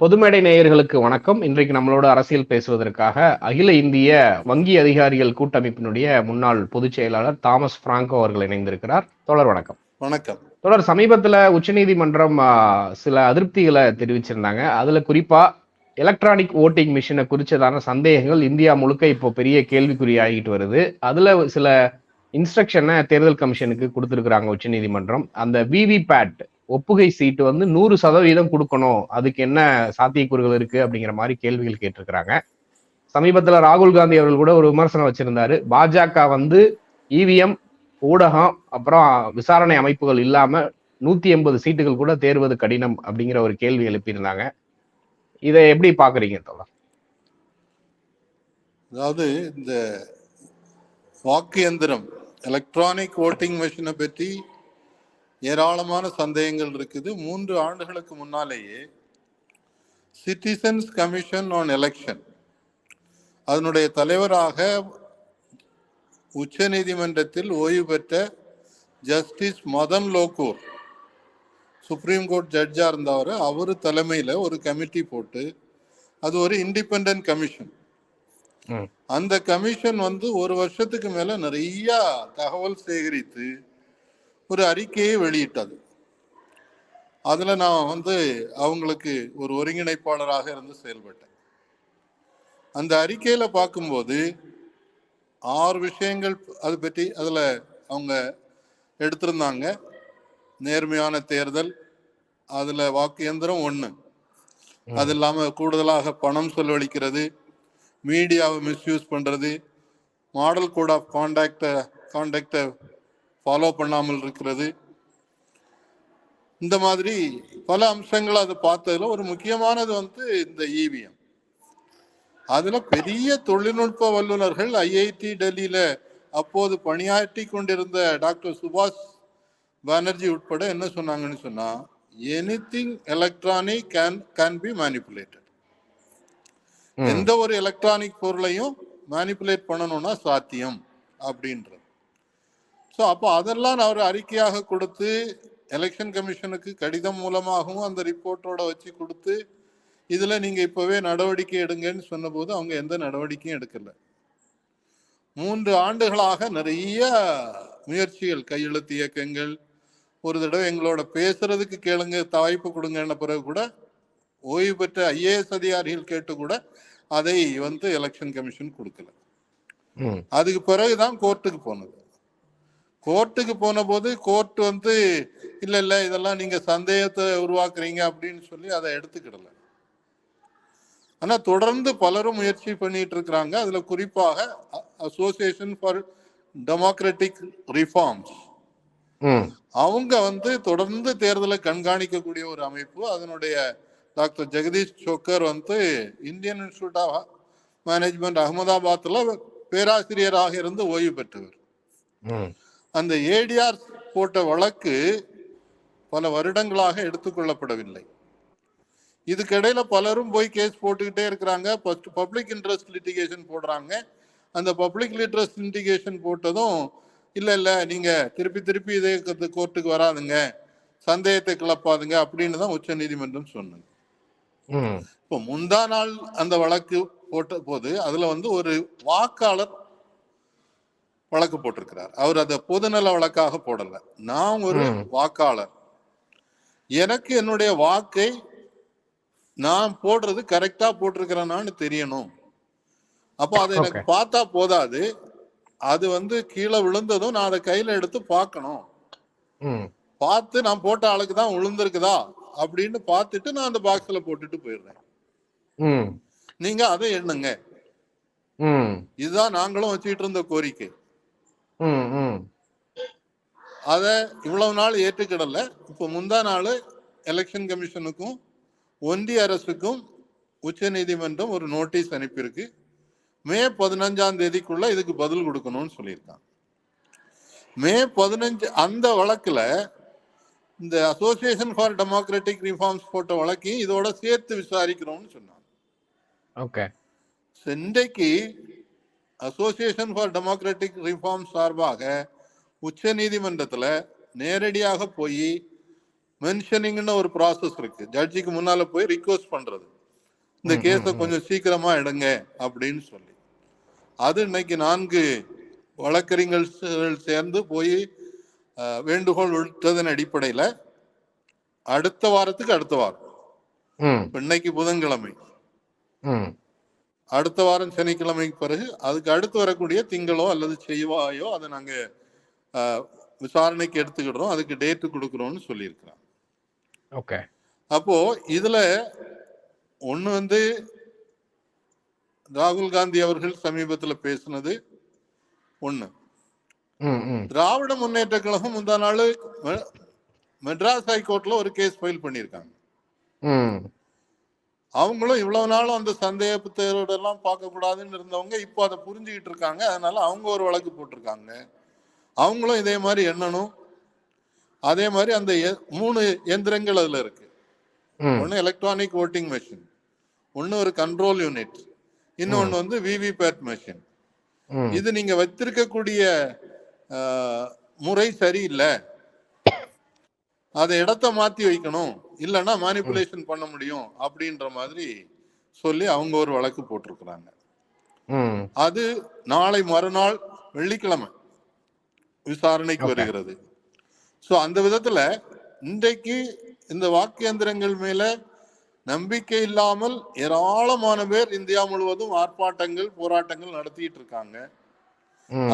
பொதுமேடை நேயர்களுக்கு வணக்கம். இன்றைக்கு நம்மளோட அரசியல் பேசுவதற்காக அகில இந்திய வங்கி அதிகாரிகள் கூட்டமைப்பினுடைய முன்னாள் பொதுச் செயலாளர் தாமஸ் பிராங்கோ அவர்கள் இணைந்திருக்கிறார். தொடர் வணக்கம். வணக்கம். தொடர் சமீபத்துல உச்சநீதிமன்றம் சில அதிருப்திகளை தெரிவிச்சிருந்தாங்க. அதுல குறிப்பா எலக்ட்ரானிக் ஓட்டிங் மிஷினை குறிச்சதான சந்தேகங்கள் இந்தியா முழுக்க இப்போ பெரிய கேள்விக்குறி ஆகிட்டு வருது. அதுல சில இன்ஸ்ட்ரக்ஷனை தேர்தல் கமிஷனுக்கு கொடுத்திருக்கிறாங்க உச்சநீதிமன்றம். அந்த விவிபேட் ஒப்புகை சீட்டு வந்து நூறு சதவீதம் கொடுக்கணும். அதுக்கு என்ன சாத்தியக்கூறுகள் இருக்கு அப்படிங்கிற மாதிரி கேள்விகள் கேட்டிருக்கிறாங்க. சமீபத்தில் ராகுல் காந்தி அவர்கள் கூட ஒரு விமர்சனம் வச்சிருந்தாரு. பாஜக வந்து இவிஎம் ஊடகம் அப்புறம் விசாரணை அமைப்புகள் இல்லாம நூத்தி எண்பது சீட்டுகள் கூட தேர்வது கடினம் அப்படிங்கிற ஒரு கேள்வி எழுப்பியிருந்தாங்க. இதை எப்படி பாக்குறீங்க தோழர்? அதாவது இந்த வாக்கு எந்திரம் எலக்ட்ரானிக் ஓட்டிங் மிஷினை பற்றி ஏராளமான சந்தேகங்கள் இருக்குது. மூன்று ஆண்டுகளுக்கு முன்னாலேயே சிட்டிசன்ஸ் கமிஷன் ஆன் எலெக்ஷன் அதனுடைய தலைவராக உச்ச நீதிமன்றத்தில் ஓய்வு பெற்ற justice Madan Lokur supreme court ஜட்ஜா இருந்தவர். அவர் தலைமையில ஒரு கமிட்டி போட்டு அது ஒரு இண்டிபெண்டன்ட் கமிஷன். அந்த கமிஷன் வந்து ஒரு வருஷத்துக்கு மேல நிறைய தகவல் சேகரித்து ஒரு அறிக்கையை வெளியிட்டது. அதுல நான் வந்து அவங்களுக்கு ஒரு ஒருங்கிணைப்பாளராக இருந்து செயல்பட்டேன். அந்த அறிக்கையில பார்க்கும்போது ஆறு விஷயங்கள் அது பற்றி அதுல அவங்க எடுத்திருந்தாங்க. நேர்மையான தேர்தல் அதுல வாக்கு இயந்திரம் ஒண்ணு. அது இல்லாம கூடுதலாக பணம் செலவழிக்கிறது மீடியாவை மிஸ்யூஸ் பண்றது மாடல் கோட் ஆஃப் கான்டாக்ட கான்டாக்டை ஃபாலோ பண்ணாமல் இருக்கிறது. இந்த மாதிரி பல அம்சங்கள் அது பார்த்ததுல ஒரு முக்கியமானது வந்து இந்த இவிஎம் அதுல பெரிய தொழில்நுட்ப வல்லுநர்கள் ஐஐடி டெல்லியில அப்போது பணியாற்றி கொண்டிருந்த டாக்டர் சுபாஷ் பானர்ஜி உட்பட என்ன சொன்னாங்கன்னு சொன்னா anything electronic can can be manipulated. எந்த ஒரு எலக்ட்ரானிக் பொருளையும் மேனிப்புலேட் பண்ணணும்னா சாத்தியம் அப்படின்றது. ஸோ அப்போ அதெல்லாம் ஒரு அறிக்கையாக கொடுத்து எலெக்ஷன் கமிஷனுக்கு கடிதம் மூலமாகவும் அந்த ரிப்போர்ட்டோட வச்சு கொடுத்து இதுல நீங்க இப்பவே நடவடிக்கை எடுங்கன்னு சொன்னபோது அவங்க எந்த நடவடிக்கையும் எடுக்கல. மூன்று ஆண்டுகளாக நிறைய முயற்சிகள் கையெழுத்து இயக்கங்கள் ஒரு தடவை எங்களோட பேசுறதுக்கு கேளுங்க வாய்ப்பு கொடுங்கன்ன பிறகு கூட ஓய்வு பெற்ற ஐஏஎஸ் அதிகாரிகள் கேட்டு கூட அதை வந்து எலெக்ஷன் கமிஷன் கொடுக்கல. அதுக்கு பிறகுதான் கோர்ட்டுக்கு போனது. கோர்ட்டுக்கு போன போது கோர்ட் வந்து இல்ல இல்ல இதெல்லாம் நீங்க சந்தேகத்தை உருவாக்குறீங்க அப்படின்னு சொல்லி அதை எடுத்துக்கிடல. ஆனா தொடர்ந்து பலரும் முயற்சி பண்ணிட்டு இருக்கிறாங்க. அதுல குறிப்பாக அசோசியேஷன் ஃபார் டெமோக்ராட்டிக் ரிஃபார்ம்ஸ் ம். அவங்க வந்து தொடர்ந்து தேர்தலை கண்காணிக்கக்கூடிய ஒரு அமைப்பு. அதனுடைய டாக்டர் ஜெகதீஷ் சோக்கர் வந்து இந்தியன் இன்ஸ்டியூட் ஆஃப் மேனேஜ்மெண்ட் அகமதாபாத்ல பேராசிரியராக இருந்து ஓய்வு பெற்றவர். ம். அந்த ஏடிஆர் போட்ட வழக்கு பல வருடங்களாக எடுத்துக்கொள்ளப்படவில்லை இதுக்கிடையில பலரும் போய் கேஸ் போட்டுக்கிட்டே இருக்கிறாங்க. பப்ளிக் இன்ட்ரெஸ்ட் லிட்டிகேஷன் போடுறாங்க. அந்த பப்ளிக் இன்ட்ரெஸ்ட் லிட்டிகேஷன் போட்டதும் இல்ல இல்ல நீங்க திருப்பி திருப்பி இதே கோர்ட்டுக்கு வராதுங்க. சந்தேகத்தை கிளப்பாதுங்க அப்படின்னு தான் உச்ச நீதிமன்றம் சொன்னது. இப்போ முந்தா நாள் அந்த வழக்கு போட்ட போது அதுல வந்து ஒரு வாக்காளர் வழக்கு போட்டிருக்கிறார் அவர் அதை பொதுநல வழக்காக போடல நான் ஒரு. வாக்காளர் எனக்கு என்னுடைய வாக்கை நான் போடுறது கரெக்டா போட்டிருக்கிறேனான்னு தெரியணும் அப்போ அதை எனக்கு. பார்த்தா போதாது அது வந்து கீழே விழுந்ததும் நான் அதை கையில எடுத்து பார்க்கணும் ம். பார்த்து நான் போட்ட ஆளுக்கு தான் விழுந்திருக்குதா அப்படின்னு பார்த்துட்டு நான் அந்த பாக்ஸ்ல போட்டுட்டு போயிடுறேன் ம். நீங்க அதை எண்ணுங்க ம். இதுதான் நாங்களும் வச்சுக்கிட்டு இருந்த கோரிக்கை. அத இவ்வளவு நாள் ஏற்றுக்கிடல. இப்போ முந்தா நாள் எலெக்ஷன் கமிஷனுக்கும் ஒன்றிய அரசுக்கும் உச்ச நீதிமன்றம் ஒரு நோட்டீஸ் அனுப்பியிருக்கு. மே பதினஞ்சாம் தேதிக்குள்ள இதுக்கு பதில் கொடுக்கணும்னு சொல்லியிருக்காங்க. மே பதினஞ்சு அந்த வழக்குல இந்த அசோசியேஷன் ஃபார் டெமோக்ராட்டிக் ரிஃபார்ம்ஸ் போட்ட வழக்கையும் இதோட சேர்த்து விசாரிக்கிறோம்னு சொன்னாங்க. ஓகே. இன்றைக்கு அசோசியேஷன் ஃபார் டெமோக்ராட்டிக் ரிஃபார்ம் சார்பாக உச்ச நீதிமன்றத்துல நேரடியாக போய் மென்ஷனிங்னு ஒரு ப்ராசஸ் இருக்கு. ஜட்ஜிக்கு முன்னால போய் ரிக்வஸ்ட் பண்றது. இந்த கேஸை கொஞ்சம் சீக்கிரமா எடுங்க அப்படின்னு சொல்லி. அது இன்னைக்கு நான்கு வழக்கறிஞர்கள் சேர்ந்து போய் வேண்டுகோள் விட்டதன் அடிப்படையில அடுத்த வாரத்துக்கு அடுத்த வாரம். இன்னைக்கு புதன்கிழமை. அடுத்த வாரம் சனிக்கிழமைக்கு பிறகு அதுக்கு அடுத்து வரக்கூடிய திங்களோ அல்லது செவ்வாயோ அதை நாங்க விசாரணைக்கு எடுத்துக்கிடுறோம். அதுக்கு டேட்டு கொடுக்குறோம்னு சொல்லியிருக்கிறாங்க. ஓகே. அப்போ இதுல ஒண்ணு வந்து ராகுல் காந்தி அவர்கள் சமீபத்துல பேசுனது ம், திராவிட முன்னேற்ற கழகம் முந்தா நாள் மெட்ராஸ் ஹைகோர்ட்ல ஒரு கேஸ் ஃபைல் பண்ணியிருக்காங்க. அவங்களும் இவ்வளவு நாளும் அந்த சந்தேகத்தோட எல்லாம் பார்க்க கூடாதுன்னு இருந்தவங்க இப்போ அதை புரிஞ்சுக்கிட்டு இருக்காங்க. அதனால அவங்க ஒரு வழக்கு போட்டிருக்காங்க. அவங்களும் இதே மாதிரி எண்ணணும். அதே மாதிரி அந்த மூணு எந்திரங்கள் அதுல இருக்கு. ம், ஒன்று எலக்ட்ரானிக் ஓட்டிங் மெஷின் ஒன்று ஒரு கண்ட்ரோல் யூனிட் இன்னொன்று வந்து விவிபேட் மெஷின் இது நீங்க வச்சிருக்கக்கூடிய முறை சரியில்லை. அதை இடத்த மாத்தி வைக்கணும். இல்லைன்னா மேனிப்புலேஷன் பண்ண முடியும் அப்படின்ற மாதிரி சொல்லி அவங்க ஒரு வழக்கு போட்டிருக்கிறாங்க. அது நாளை மறுநாள் வெள்ளிக்கிழமை விசாரணைக்கு. வருகிறது. ஸோ அந்த விதத்துல இன்றைக்கு இந்த வாக்கு எந்திரங்கள் மேல நம்பிக்கை இல்லாமல் ஏராளமான பேர் இந்தியா முழுவதும் ஆர்ப்பாட்டங்கள் போராட்டங்கள் நடத்திட்டு இருக்காங்க.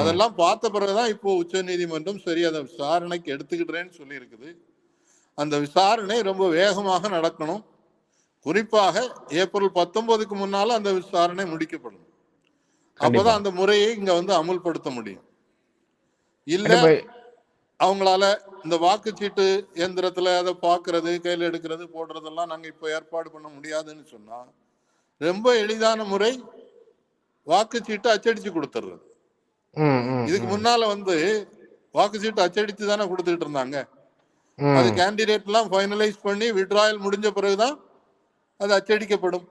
அதெல்லாம் பார்த்த பிறகுதான் இப்போ உச்ச நீதிமன்றம் சரி அதை விசாரணைக்கு எடுத்துக்கிடுறேன்னு சொல்லி இருக்குது அந்த விசாரணை ரொம்ப வேகமாக நடக்கணும். குறிப்பாக ஏப்ரல் பத்தொன்பதுக்கு முன்னால அந்த விசாரணை முடிக்கப்படணும். அப்பதான் அந்த முறையை இங்க வந்து அமுல்படுத்த முடியும். இல்ல. அவங்களால இந்த வாக்குச்சீட்டு இயந்திரத்துல அதை பார்க்கிறது கையில் எடுக்கிறது போடுறதெல்லாம் நாங்க இப்ப ஏற்பாடு பண்ண முடியாதுன்னு சொன்னா ரொம்ப எளிதான முறை வாக்குச்சீட்டு அச்சடிச்சு கொடுத்துறது இதுக்கு முன்னால வந்து வாக்குச்சீட்டு அச்சடித்து தானே கொடுத்துட்டு இருந்தாங்க. அது கேண்டிடேட் எல்லாம் ஃபைனலைஸ் பண்ணி விட்ராயல் முடிஞ்ச பிறகுதான் அது அச்சடிக்கப்படும்.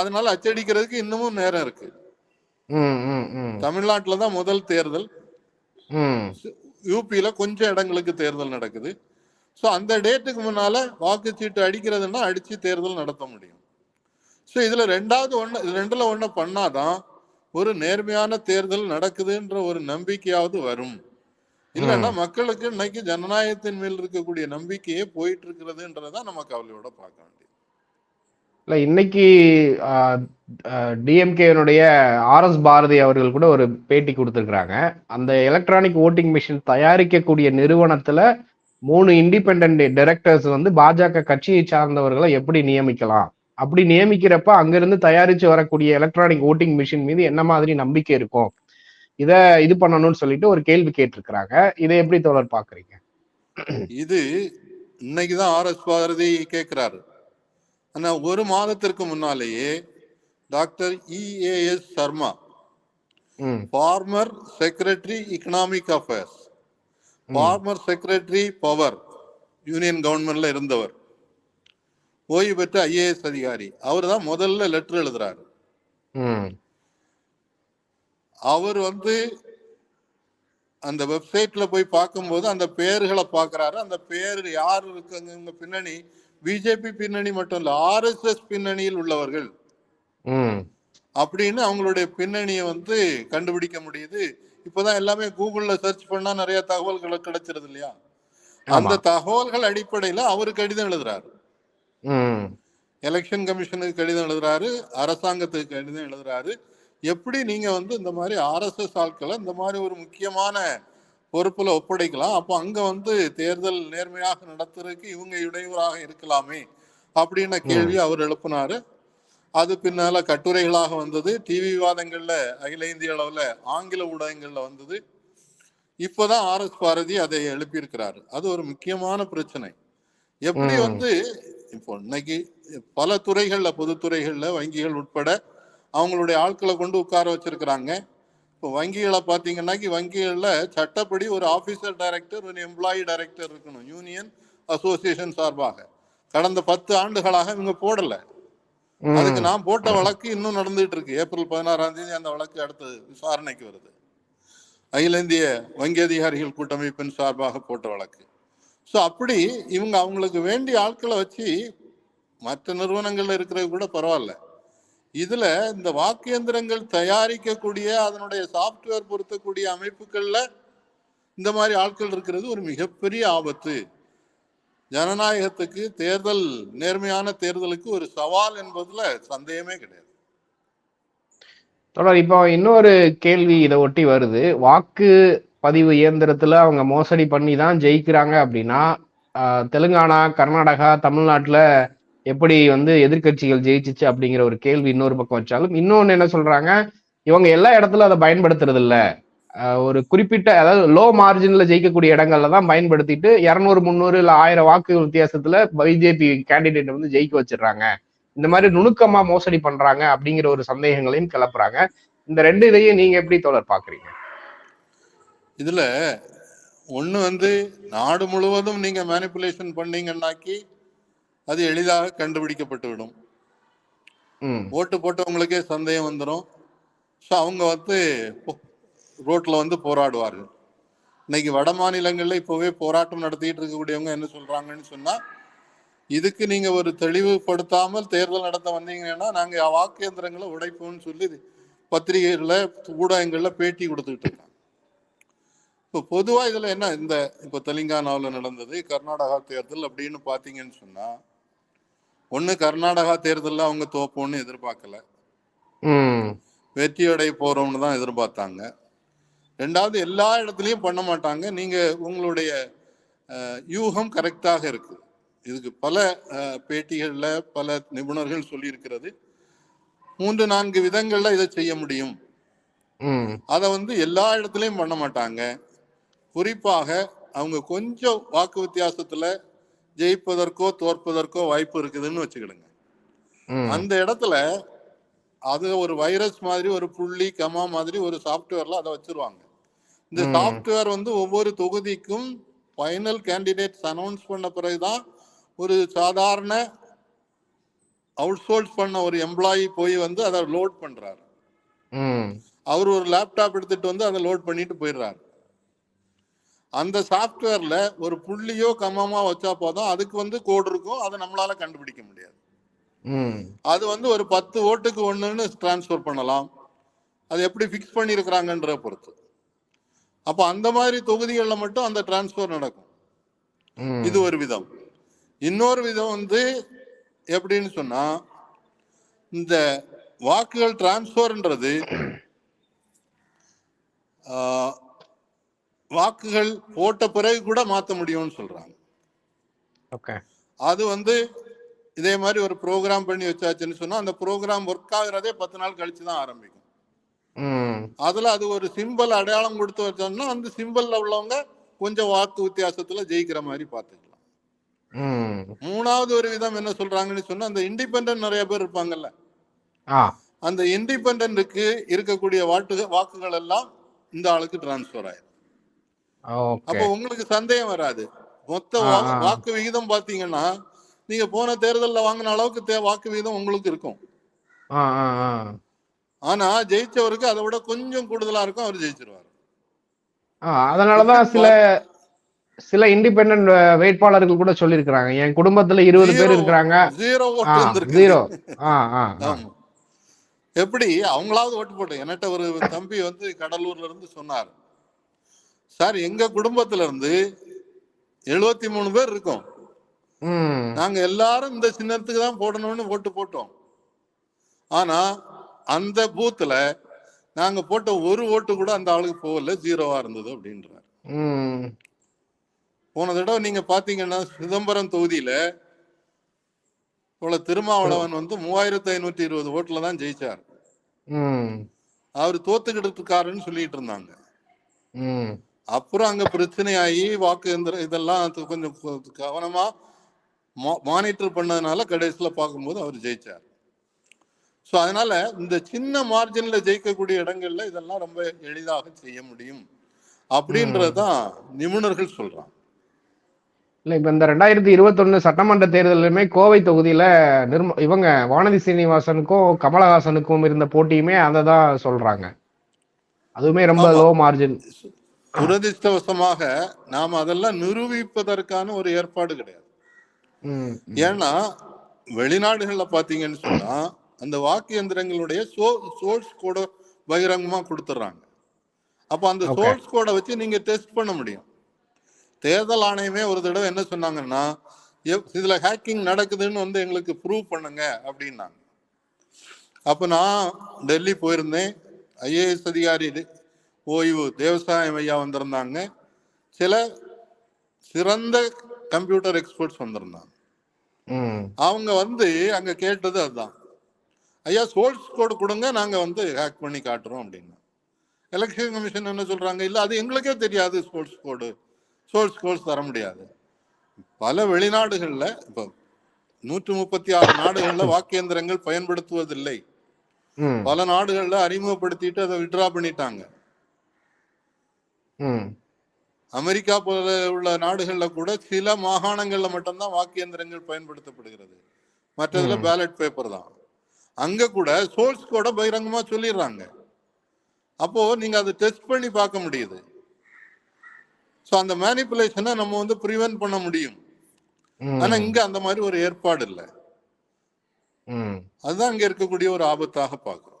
அதனால அச்சடிக்கிறதுக்கு இன்னமும் நேரம் இருக்கு. தமிழ்நாட்டுல தான் முதல் தேர்தல். யூபியில கொஞ்சம் இடங்களுக்கு தேர்தல் நடக்குது. ஸோ அந்த டேட்டுக்கு முன்னால வாக்குச்சீட்டு அடிக்கிறதுன்னா அடிச்சு தேர்தல் நடத்த முடியும். ஸோ இதுல ரெண்டாவது ஒண்ணு இது ரெண்டுல ஒண்ணு பண்ணாதான் ஒரு நேர்மையான தேர்தல் நடக்குதுன்ற ஒரு நம்பிக்கையாவது வரும். இல்லைன்னா மக்களுக்கு இன்னைக்கு ஜனநாயகத்தின் மேல் இருக்கக்கூடிய நம்பிக்கையே போயிட்டு இருக்கிறதுன்றதான் நம்ம கவலையோட பார்க்க வேண்டியது. இல்ல இன்னைக்கு டிஎம்கேனுடைய ஆர் எஸ் பாரதி அவர்கள் கூட ஒரு பேட்டி கொடுத்திருக்கிறாங்க. அந்த எலக்ட்ரானிக் ஓட்டிங் மிஷின் தயாரிக்கக்கூடிய நிறுவனத்துல மூணு இண்டிபெண்ட் டைரக்டர்ஸ் வந்து பாஜக கட்சியை சார்ந்தவர்களை எப்படி நியமிக்கலாம்? அப்படி நியமிக்கிறப்ப அங்கிருந்து தயாரிச்சு வரக்கூடிய எலக்ட்ரானிக் ஓட்டிங் மிஷின் மீது என்ன மாதிரி நம்பிக்கை இருக்கும்? இத இது பண்ணணும்னு சொல்லிட்டு ஒரு கேள்வி கேட்டிருக்கிறாங்க. இதை எப்படி தொடர் பாக்குறீங்க இது இன்னைக்குதான் ஆர் எஸ் பாரதி கேட்கிறாரு. ஆனா ஒரு மாதத்திற்கு முன்னாலேயே doctor EAS Sarma former secretary economic affairs former secretary power union கவர்மெண்ட்ல இருந்தவர். ஓய்வு பெற்ற ஐஏஎஸ் அதிகாரி. அவர் தான் முதல்ல லெட்டர் எழுதுறாரு. அவர் வந்து அந்த வெப்சைட்ல போய் பார்க்கும்போது அந்த பெயர்களை பார்க்கறாரு. அந்த பேர் யார் இருக்குங்க பின்னணி பிஜேபி பின்னணி மட்டும் இல்ல ஆர்எஸ்எஸ் பின்னணியில் உள்ளவர்கள். ம். அப்படின்னு அவங்களுடைய பின்னணியை வந்து கண்டுபிடிக்க முடியுது. இப்பதான் எல்லாமே கூகுள்ல சர்ச் பண்ணா நிறைய தகவல்கள் கிடைச்சிருது இல்லையா? அந்த தகவல்கள் அடிப்படையில அவரு கடிதம் எழுதுறாரு. எலெக்ஷன் கமிஷனுக்கு கடிதம் எழுதுறாரு அரசாங்கத்துக்கு கடிதம் எழுதுறாரு. எப்படி நீங்க வந்து இந்த மாதிரி ஆர்எஸ்எஸ் ஆட்களை இந்த மாதிரி ஒரு முக்கியமான பொறுப்புல ஒப்படைக்கலாம்? அப்போ அங்க வந்து தேர்தல் நேர்மையாக நடத்துறதுக்கு இவங்க இடையூறாக இருக்கலாமே அப்படின்ன கேள்வி அவர் எழுப்பினாரு. அது பின்னால கட்டுரைகளாக வந்தது. டிவி விவாதங்கள்ல அகில இந்திய அளவுல ஆங்கில ஊடகங்கள்ல வந்தது. இப்போதான் ஆர் எஸ் பாரதி அதை எழுப்பியிருக்கிறாரு. அது ஒரு முக்கியமான பிரச்சனை. எப்படி. வந்து இப்போ இன்னைக்கு பல துறைகள்ல பொதுத்துறைகள்ல வங்கிகள் உட்பட அவங்களுடைய ஆட்களை கொண்டு உட்கார வச்சிருக்கிறாங்க. இப்போ வங்கிகளை பார்த்தீங்கன்னாக்கி வங்கிகள்ல சட்டப்படி ஒரு ஆபீசர் டைரக்டர் ஒரு எம்ப்ளாயி டைரக்டர் இருக்கணும். யூனியன் அசோசியேஷன் சார்பாக. கடந்த பத்து ஆண்டுகளாக இவங்க போடல. அதுக்கு நான் போட்ட வழக்கு இன்னும் நடந்துட்டு இருக்கு ஏப்ரல் பதினாறாம் தேதி அந்த வழக்கு அடுத்து விசாரணைக்கு வருது. அகில இந்திய வங்கி அதிகாரிகள் கூட்டமைப்பின் சார்பாக போட்ட வழக்கு. ஸோ அப்படி இவங்க அவங்களுக்கு வேண்டிய ஆட்களை வச்சு மற்ற நிறுவனங்கள்ல இருக்கிறது கூட பரவாயில்ல. இதுல இந்த வாக்கு எந்திரங்கள் தயாரிக்கக்கூடிய அதனுடைய சாஃப்ட்வேர் பொருத்தக்கூடிய அமைப்புகள்ல இந்த மாதிரி ஆட்கள் இருக்கிறது ஒரு மிகப்பெரிய ஆபத்து. ஜனநாயகத்துக்கு தேர்தல் நேர்மையான தேர்தலுக்கு ஒரு சவால் என்பதுல சந்தேகமே கிடையாது. தொடர் இப்போ இன்னொரு கேள்வி இதை ஒட்டி வருது. வாக்கு பதிவு இயந்திரத்துல அவங்க மோசடி பண்ணி தான் ஜெயிக்கிறாங்க அப்படின்னா தெலுங்கானா கர்நாடகா தமிழ்நாட்டுல எப்படி வந்து எதிர்க்கட்சிகள் ஜெயிச்சிச்சு அப்படிங்கிற ஒரு கேள்வி இன்னொரு பக்கம் வச்சாலும் இன்னொன்னு என்ன சொல்றாங்க இவங்க எல்லா இடத்துல அதை பயன்படுத்துறது இல்ல ஒரு குறிப்பிட்ட அதாவது லோ மார்ஜின்ல ஜெயிக்கக்கூடிய இடங்கள்ல தான் பயன்படுத்திட்டு இரநூறு முந்நூறு இல்ல ஆயிரம் வாக்கு வித்தியாசத்துல பிஜேபி கேண்டிடேட் வந்து ஜெயிக்க வச்சிடுறாங்க. இந்த மாதிரி நுணுக்கமா மோசடி பண்றாங்க அப்படிங்கிற ஒரு சந்தேகங்களையும் கிளப்புறாங்க. இந்த ரெண்டு இதையும் நீங்க எப்படி தோழர் பாக்குறீங்க இதுல ஒண்ணு வந்து நாடு முழுவதும் நீங்க மேனிப்புலேஷன் பண்ணீங்கன்னாக்கி அது எளிதாக கண்டுபிடிக்கப்பட்டு விடும் ம். ஓட்டு போட்டவங்களுக்கே சந்தேகம் வந்துடும் ஸோ அவங்க வந்து ரோட்ல வந்து போராடுவார்கள். இன்னைக்கு வட மாநிலங்கள்ல இப்போவே போராட்டம் நடத்திட்டு இருக்கக்கூடியவங்க என்ன சொல்றாங்கன்னு சொன்னா இதுக்கு நீங்க ஒரு தெளிவுபடுத்தாமல் தேர்தல் நடத்த வந்தீங்கன்னா நாங்க வாக்கு இயந்திரங்களை உடைப்போம்னு சொல்லி பத்திரிகைகள்ல ஊடகங்கள்ல பேட்டி கொடுத்துக்கிட்டு இருக்காங்க. இப்போ பொதுவா இதுல என்ன இந்த இப்போ தெலுங்கானாவில் நடந்தது கர்நாடகா தேர்தல் அப்படின்னு பாத்தீங்கன்னு சொன்னா ஒண்ணு கர்நாடகா தேர்தலில் அவங்க தோப்போம்னு எதிர்பார்க்கல. ம். வெற்றியடை போறோம்னு தான் எதிர்பார்த்தாங்க. ரெண்டாவது எல்லா இடத்துலையும் பண்ண மாட்டாங்க. நீங்க உங்களுடைய யூகம் கரெக்டாக இருக்கு. இதுக்கு பல பேட்டிகள்ல பல நிபுணர்கள் சொல்லியிருக்கிறது. மூன்று நான்கு விதங்கள்ல இதை செய்ய முடியும். அதை வந்து எல்லா இடத்துலையும் பண்ண மாட்டாங்க. குறிப்பாக அவங்க கொஞ்சம் வாக்கு வித்தியாசத்துல ஜெயிப்பதற்கோ தோற்பதற்கோ வாய்ப்பு இருக்குதுன்னு வச்சுக்கிடுங்க. அந்த இடத்துல அது ஒரு வைரஸ் மாதிரி ஒரு புள்ளி கமா மாதிரி ஒரு சாஃப்ட்வேர்ல அதை வச்சிருவாங்க. இந்த. சாஃப்ட்வேர் வந்து ஒவ்வொரு தொகுதிக்கும் ஃபைனல் கேண்டிடேட்ஸ் அனௌன்ஸ் பண்ண பிறகுதான் ஒரு சாதாரண அவுட்சோர்ஸ் பண்ண ஒரு எம்ப்ளாயி போய் வந்து அதை லோட் பண்றாரு. அவர் ஒரு லேப்டாப் எடுத்துட்டு வந்து அதை லோட் பண்ணிட்டு போயிடுறாரு. அந்த சாஃப்ட்வேர்ல ஒரு புள்ளியோ கமமா வச்சா போதும். அதுக்கு வந்து கோடு இருக்கும் அதை நம்மளால கண்டுபிடிக்க முடியாது. அது வந்து ஒரு பத்து ஓட்டுக்கு ஒண்ணுன்னு டிரான்ஸ்ஃபர் பண்ணலாம். அது எப்படி ஃபிக்ஸ் பண்ணியிருக்கிறாங்கன்ற பொறுத்து. அப்போ அந்த மாதிரி தொகுதிகளில் மட்டும் அந்த டிரான்ஸ்ஃபர் நடக்கும். இது ஒரு விதம். இன்னொரு விதம் வந்து எப்படின்னு சொன்னா இந்த வாக்குகள் டிரான்ஸ்ஃபர்ன்றது வாக்குகள் போட்ட பிறகு கூட மாற்ற முடியும்னு சொல்றாங்க. ஓகே அது வந்து இதே மாதிரி ஒரு ப்ரோக்ராம் பண்ணி வச்சாச்சுன்னு சொன்னா அந்த ப்ரோக்ராம் ஒர்க் ஆகுறதே பத்து நாள் கழிச்சு தான் ஆரம்பிக்கும். அதுல அது ஒரு சிம்பல் அடையாளம் கொடுத்து வச்சோம்னா அந்த சிம்பல்ல உள்ளவங்க கொஞ்சம் வாக்கு வித்தியாசத்துல ஜெயிக்கிற மாதிரி பார்த்துக்கலாம். மூணாவது ஒரு விதம் என்ன சொல்றாங்கன்னு சொன்னா அந்த இண்டிபெண்டன்ட் நிறைய பேர் இருப்பாங்கல்ல. அந்த இண்டிபெண்டன்ட்டுக்கு இருக்கக்கூடிய வாட்டு வாக்குகள் எல்லாம் இந்த ஆளுக்கு டிரான்ஸ்ஃபர் ஆயிடும் அப்போ உங்களுக்கு சந்தேகம் வராது. மொத்த. வாக்கு விகிதம் பாத்தீங்கன்னா நீங்க போன தேர்தல்ல வாங்கின அளவுக்கு வாக்கு விகிதம் உங்களுக்கு இருக்கும். ஆனா ஜெயிச்சவருக்கு அதை விட கொஞ்சம் கூடுதலா இருக்கும் அவர் ஜெயிச்சிருவாரு. அதனாலதான் சில சில இண்டிபெண்டன்ட் வேட்பாளர்கள் கூட சொல்லியிருக்கிறாங்க. என் குடும்பத்துல இருபது பேர் இருக்கிறாங்க. ஜீரோ. எப்படி? அவங்களாவது ஓட்டு போட்டு என்கிட்ட ஒரு தம்பி வந்து கடலூர்ல இருந்து சொன்னார். சார் எங்க குடும்பத்துல இருந்து எழுபத்தி மூணு பேர் இருக்கோம். நாங்க எல்லாரும் இந்த சின்னத்துக்கு தான் போடணும்னு ஓட்டு போட்டோம். ஆனா அந்த பூத்துல நாங்க போட்ட ஒரு ஓட்டு கூட அந்த ஆளுக்கு போகல ஜீரோவா இருந்தது அப்படின்றார். போன தடவை நீங்க பாத்தீங்கன்னா சிதம்பரம் தொகுதியில இவ்வளவு திருமாவளவன் வந்து மூவாயிரத்தி ஐநூத்தி இருபது ஓட்டுல தான் ஜெயிச்சார். அவர் தோத்துக்கிட்டு இருக்காருன்னு சொல்லிட்டு இருந்தாங்க. அப்புறம் அங்க பிரச்சனையாகி வாக்கு எந்திரம் இதெல்லாம் கொஞ்சம் கவனமா மானிட்டர் பண்ணதுனால கடைசியில பார்க்கும்போது அவர் ஜெயிச்சார். ஸோ அதனால இந்த சின்ன மார்ஜின்ல ஜெயிக்கக்கூடிய இடங்கள்ல இதெல்லாம் ரொம்ப எளிதாக செய்ய முடியும். அப்படின்றதுதான் நிபுணர்கள் சொல்றாங்க. இல்ல இப்ப இந்த ரெண்டாயிரத்தி இருபத்தொன்னு சட்டமன்ற தேர்தலுமே கோவை தொகுதியில நிர்ம இவங்க வானதி சீனிவாசனுக்கும் கமலஹாசனுக்கும் இருந்த போட்டியுமே அதை தான் சொல்றாங்க. அதுவுமே ரொம்ப. லோ மார்ஜின் துரதிர்ஷ்டவசமாக நாம் அதெல்லாம் நிரூபிப்பதற்கான ஒரு ஏற்பாடு கிடையாது. ஏன்னா வெளிநாடுகள்ல பாத்தீங்கன்னு சொன்னா அந்த வாக்கு எந்திரங்களுடைய சோர்ஸ் கோட பகிரங்கமா கொடுத்துட்றாங்க அப்ப அந்த. சோர்ஸ் கோடை வச்சு நீங்க டெஸ்ட் பண்ண முடியும். தேர்தல் ஆணையமே ஒரு தடவை என்ன சொன்னாங்கன்னா இதுல ஹேக்கிங் நடக்குதுன்னு வந்து எங்களுக்கு ப்ரூவ் பண்ணுங்க அப்படின்னாங்க. அப்ப நான் டெல்லி போயிருந்தேன். ஐஏஎஸ் அதிகாரி ஓய்வு தேவசாயம் ஐயா வந்திருந்தாங்க. சில சிறந்த கம்ப்யூட்டர் எக்ஸ்பர்ட்ஸ் வந்திருந்தாங்க. அவங்க வந்து அங்க கேட்டது அதுதான். ஐயா சோர்ஸ் கோடு கொடுங்க நாங்க வந்து ஹேக் பண்ணி காட்டுறோம் அப்படின்னா. எலெக்ஷன் கமிஷன் என்ன சொல்றாங்க? இல்ல அது எங்களுக்கே தெரியாது சோர்ஸ் கோடு. சோர்ஸ் கோட்ஸ் தர முடியாது. பல வெளிநாடுகள்ல இப்போ நூற்று முப்பத்தி ஆறு நாடுகள்ல வாக்கேந்திரங்கள் பயன்படுத்துவதில்லை. பல நாடுகள்ல அறிமுகப்படுத்திட்டு அதை விட்ரா பண்ணிட்டாங்க. அமெரிக்கா போல உள்ள நாடுகள்ல கூட சில மாகாணங்கள்ல மட்டும்தான் வாக்கேந்திரங்கள் பயன்படுத்தப்படுகிறது. மற்றதுல. பேலட் பேப்பர் தான். அங்க கூட சோர்ஸ் கோட பகிரங்கமா சொல்லிடுறாங்க. அப்போ நீங்க அதை டெஸ்ட் பண்ணி பார்க்க முடியுது. ஸோ அந்த மேனிப்புலேஷனை நம்ம வந்து ப்ரிவென்ட் பண்ண முடியும். ஆனா இங்க அந்த மாதிரி ஒரு ஏற்பாடு இல்லை. அதுதான் இங்க இருக்கக்கூடிய ஒரு ஆபத்தாக பார்க்கிறோம்.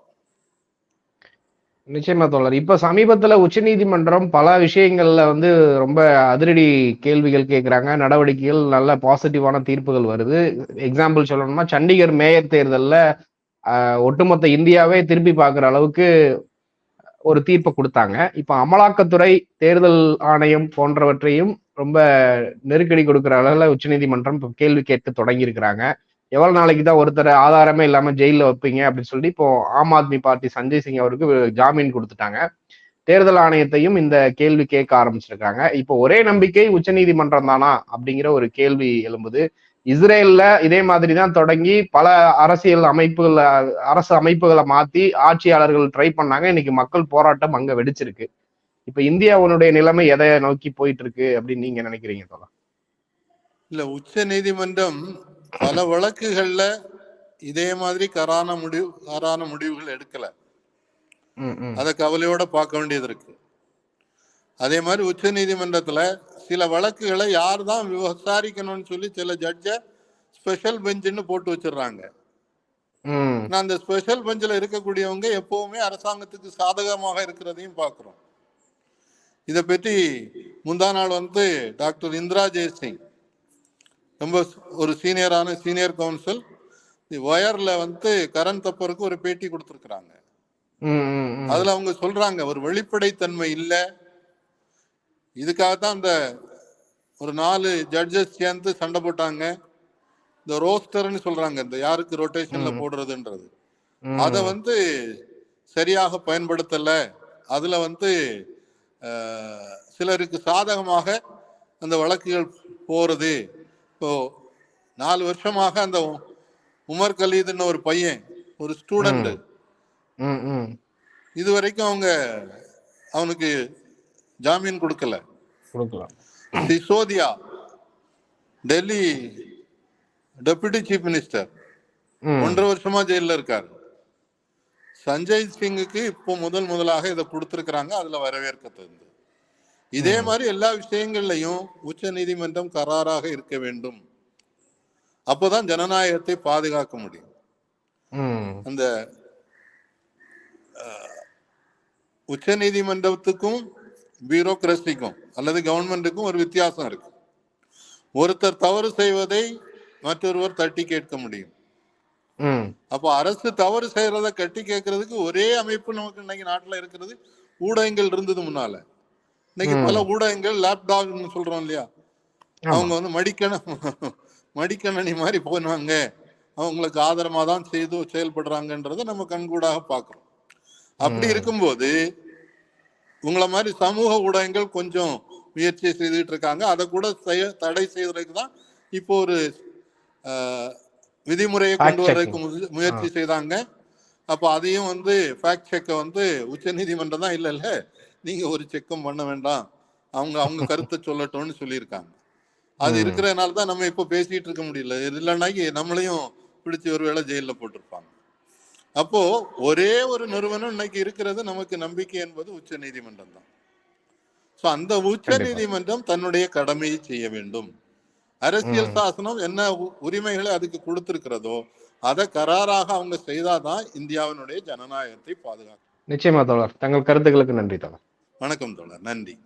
நிச்சயமா தோழர். இப்ப சமீபத்துல உச்சநீதிமன்றம் பல விஷயங்கள்ல வந்து ரொம்ப அதிரடி கேள்விகள் கேட்கிறாங்க நடவடிக்கைகள் நல்ல பாசிட்டிவான தீர்ப்புகள் வருது. எக்ஸாம்பிள் சொல்லணும்னா சண்டிகர் மேயர் தேர்தல்ல ஒட்டுமொத்த இந்தியாவே திருப்பி பார்க்குற அளவுக்கு ஒரு தீர்ப்பை கொடுத்தாங்க. இப்ப அமலாக்கத்துறை தேர்தல் ஆணையம் போன்றவற்றையும் ரொம்ப நெருக்கடி கொடுக்குற அளவுல உச்சநீதிமன்றம் கேள்வி கேட்க தொடங்கியிருக்கிறாங்க. இருக்கிறாங்க எவ்வளவு நாளைக்கு தான் ஒருத்தர் ஆதாரமே இல்லாம ஜெயில வைப்பீங்க அப்படின்னு சொல்லி இப்போ ஆம் ஆத்மி பார்ட்டி சஞ்சய் சிங் அவருக்கு ஜாமீன் கொடுத்துட்டாங்க. தேர்தல் ஆணையத்தையும் இந்த கேள்வி கேட்க ஆரம்பிச்சிருக்காங்க. இப்போ ஒரே நம்பிக்கை உச்சநீதிமன்றம் தானா அப்படிங்கிற ஒரு கேள்வி எழும்புது. இஸ்ரேல்ல இதே மாதிரி தான் தொடங்கி பல அரசியல் அமைப்புகள் அரசு அமைப்புகளை மாத்தி ஆட்சியாளர்கள் ட்ரை பண்ணாங்க. இன்னைக்கு மக்கள் போராட்டம் அங்க வெடிச்சிருக்கு. இப்ப இந்தியாவுடைய நிலைமை எதை நோக்கி போயிட்டு இருக்கு அப்படின்னு நீங்க நினைக்கிறீங்க தோலா இல்ல உச்ச நீதிமன்றம் பல வழக்குகள்ல இதே மாதிரி கரான முடிவு கரான முடிவுகள் எடுக்கல. அதை கவலையோட பார்க்க வேண்டியது இருக்கு. அதே மாதிரி உச்ச நீதிமன்றத்துல சில வழக்குகளை யார் தான் விசாரிக்கணும்னு சொல்லி சில ஜட்ஜ ஸ்பெஷல் பெஞ்சுன்னு போட்டு வச்சிடுறாங்க. அந்த ஸ்பெஷல் பெஞ்சில் இருக்கக்கூடியவங்க எப்பவுமே அரசாங்கத்துக்கு சாதகமாக இருக்கிறதையும் பார்க்கிறோம். இதை பற்றி முந்தா நாள் வந்து டாக்டர் இந்திரா ஜெயசிங் ரொம்ப ஒரு சீனியரான சீனியர் கவுன்சில் ஒயர்ல வந்து கரண் தப்பருக்கு ஒரு பேட்டி கொடுத்துருக்குறாங்க. அதுல அவங்க சொல்றாங்க ஒரு வெளிப்படைத்தன்மை இல்ல இதுக்காகத்தான் அந்த ஒரு நாலு ஜட்ஜஸ் சேர்ந்து சண்டை போட்டாங்க இந்த ரோஸ்டர்னு சொல்றாங்க இந்த யாருக்கு ரொட்டேஷன்ல. போடுறதுன்றது. அதை வந்து சரியாக பயன்படுத்தல அதுல வந்து சிலருக்கு சாதகமாக அந்த வழக்குகள் போறது இப்போ நாலு வருஷமாக அந்த உமர் கலீதுன்னு ஒரு பையன் ஒரு ஸ்டூடெண்ட். இது வரைக்கும் அவங்க அவனுக்கு ஜாமீன் கொடுக்கல. கொடுக்கலாம் Sisodia Delhi deputy chief minister. ஒன்றரை வருஷமா ஜெயில்ல இருக்காரு. சஞ்சய் சிங்குக்கு இப்போ முதல் முதலாக இதை கொடுத்திருக்கிறாங்க அதுல வரவேற்கத்தகுது இதே மாதிரி எல்லா விஷயங்கள்லையும் உச்ச நீதிமன்றம் கராராக இருக்க வேண்டும். அப்போதான் ஜனநாயகத்தை பாதுகாக்க முடியும். அந்த உச்ச நீதிமன்றத்துக்கும் பியூரோக்ரஸிக்கும் அல்லது கவர்மெண்ட்டுக்கும் ஒரு வித்தியாசம் இருக்கு. ஒருத்தர் தவறு செய்வதை மற்றொருவர் தட்டி கேட்க முடியும். அப்போ அரசு தவறு செய்யறத கட்டி கேட்கறதுக்கு ஒரே அமைப்பு நமக்கு இன்னைக்கு நாட்டுல இருக்கிறது. ஊடகங்கள் இருந்தது முன்னால. இன்னைக்கு. பல ஊடகங்கள் லேப்டாப்னு சொல்றோம் இல்லையா. அவங்க வந்து மடிக்கண மடிக்கணனி மாதிரி போனாங்க அவங்களுக்கு ஆதரமா தான் செய்து செயல்படுறாங்கன்றதை நம்ம கண்கூடாக பார்க்கிறோம். அப்படி. இருக்கும்போது உங்களை மாதிரி சமூக ஊடகங்கள் கொஞ்சம் முயற்சி செய்துட்டு இருக்காங்க. அதை கூட செய்ய தடை செய்வதற்கு தான் இப்போ ஒரு விதிமுறையை கொண்டு வர்றதுக்கு முயற்சி செய்தாங்க. அப்போ அதையும் வந்து ஃபேக்ட் செக்கை வந்து உச்ச நீதிமன்றம் தான் இல்ல இல்ல நீங்க ஒரு செக்கும் பண்ண வேண்டாம். அவங்க அவங்க கருத்தை சொல்லட்டும்னு சொல்லியிருக்காங்க. அது. இருக்கிறதுனால தான் நம்ம இப்போ பேசிட்டு இருக்க முடியல. இல்லைன்னாக்கி நம்மளையும் பிடிச்சி ஒரு வேளை ஜெயிலில் போட்டிருப்பாங்க. அப்போ ஒரே ஒரு நிறுவனம் இன்னைக்கு இருக்கிறது நமக்கு நம்பிக்கை என்பது உச்ச நீதிமன்றம் தான். சோ அந்த உச்ச நீதிமன்றம் தன்னுடைய கடமையை செய்ய வேண்டும். அரசியல். சாசனம் என்ன உரிமைகளை அதுக்கு கொடுத்திருக்கிறதோ அதை கராராக அவங்க செய்தாதான் இந்தியாவினுடைய ஜனநாயகத்தை பாதுகாக்கும். நிச்சயமா தோழர். தங்கள் கருத்துக்களுக்கு நன்றி தோழர். வணக்கம் தோழர். நன்றி.